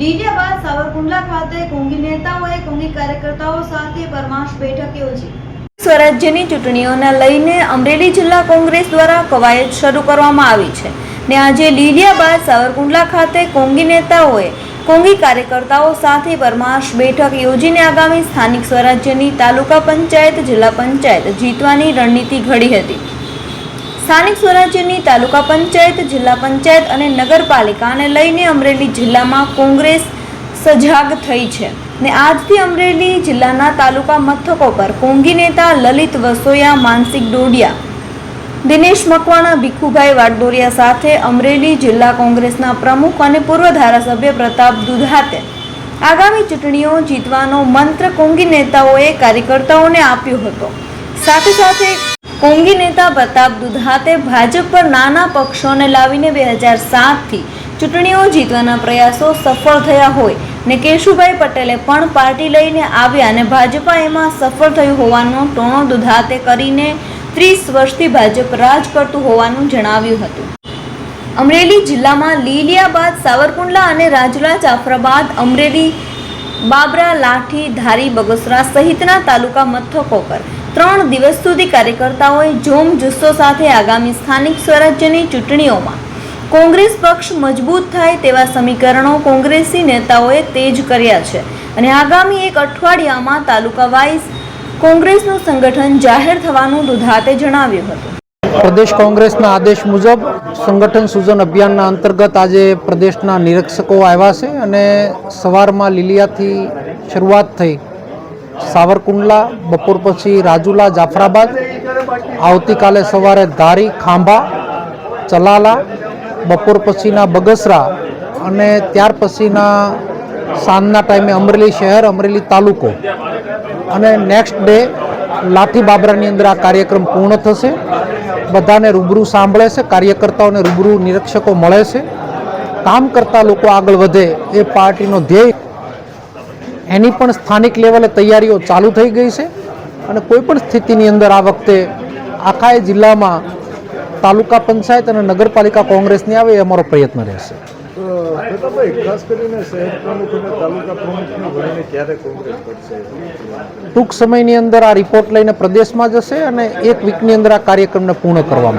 લીલિયાબાદ સાવરકુંડલા ખાતે કોંગી નેતાઓએ કોંગી કાર્યકર્તાઓ સાથે પરમાશ બેઠક યોજી સ્વરાજ્યની ચૂંટણીઓને લઈને અમરેલી જિલ્લા કોંગ્રેસ દ્વારા કવાયત શરૂ કરવામાં આવી છે ને આજે લીલિયાબાદ સાવરકુંડલા ખાતે કોંગી નેતાઓએ કોંગી કાર્યકર્તાઓ સાથે પરમાશ બેઠક યોજીને આગામી સ્થાનિક સ્વરાજ્યની તાલુકા પંચાયત, જિલ્લા પંચાયત જીતવાની રણનીતિ ઘડી હતી. સ્થાનિક સ્વરાજ્યની તાલુકા પંચાયત, જિલ્લા પંચાયત અને નગરપાલિકાને લઈને અમરેલી જિલ્લામાં કોંગ્રેસ સજાગ થઈ છે. ને આજથી અમરેલી જિલ્લાના તાલુકા મથકો પર કોંગી નેતા લલિત વસોયા, માનસિક ડોડિયા, દિનેશ મકવાણા, ભીખુભાઈ વાડદોરિયા સાથે અમરેલી જિલ્લા કોંગ્રેસના પ્રમુખ અને પૂર્વ ધારાસભ્ય પ્રતાપ દુધાતે આગામી ચૂંટણીઓ જીતવાનો મંત્ર કોંગી નેતાઓએ કાર્યકર્તાઓને આપ્યો હતો. સાથે સાથે કોંગી નેતા પ્રતાપ દુધાતે ભાજપ પર નાના પક્ષોને લાવીને બે હજાર સાતથી ચૂંટણીઓ જીતવાના પ્રયાસો સફળ થયા હોય ને કેશુભાઈ પટેલે પણ પાર્ટી લઈને આવ્યા અને ભાજપા એમાં સફળ થયું હોવાનો ટોણો દુધાતે કરીને ત્રીસ વર્ષથી ભાજપ રાજ કરતું હોવાનું જણાવ્યું હતું. અમરેલી જિલ્લામાં લીલિયાબાદ, સાવરકુંડલા અને રાજુલા, જાફરાબાદ, અમરેલી, બાબરા, લાઠી, ધારી, બગસરા સહિતના તાલુકા મથકો પર ત્રણ દિવસ સુધી કાર્યકર્તાઓએ જોમ જુસ્સો સાથે આગામી સ્થાનિક સ્વરાજ્યની ચૂંટણીઓમાં કોંગ્રેસ પક્ષ મજબૂત થાય તેવા સમીકરણો કોંગ્રેસી નેતાઓએ તેજ કર્યા છે. અને આગામી એક અઠવાડિયામાં તાલુકા વાઇઝ કોંગ્રેસનું સંગઠન જાહેર થવાનું દુધાતે જણાવ્યું હતું. પ્રદેશ કોંગ્રેસના આદેશ મુજબ સંગઠન સૂજન અભિયાનના અંતર્ગત આજે પ્રદેશના નિરીક્ષકો આવ્યા છે અને સવારમાં લીલિયાથી શરૂઆત થઈ સાવરકુંડલા, બપોર પછી રાજુલા, જાફરાબાદ, આવતીકાલે સવારે ધારી ખાંભા, ચલાલા, બપોર પછીના બગસરા અને ત્યાર પછીના સાંજના ટાઈમે અમરેલી શહેર, અમરેલી તાલુકો. અને નેક્સ્ટ ડે લાઠી બાબરાની અંદર આ કાર્યક્રમ પૂર્ણ થશે. બધાને રૂબરૂ સાંભળે છે કાર્યકર્તાઓને રૂબરૂ નિરીક્ષકો મળે છે કામ કરતા લોકો આગળ વધે એ પાર્ટીનો ધ્યેય એની પણ સ્થાનિક લેવલે તૈયારીઓ ચાલુ થઈ ગઈ છે અને કોઈપણ સ્થિતિની અંદર આ વખતે આખા એ જિલ્લામાં તાલુકા પંચાયત અને નગરપાલિકા કોંગ્રેસની આવે એ અમારો પ્રયત્ન રહેશે. ટૂંક સમયની અંદર આ રિપોર્ટ લઈને પ્રદેશમાં જશે અને એક વીકની અંદર આ કાર્યક્રમને પૂર્ણ કરવામાં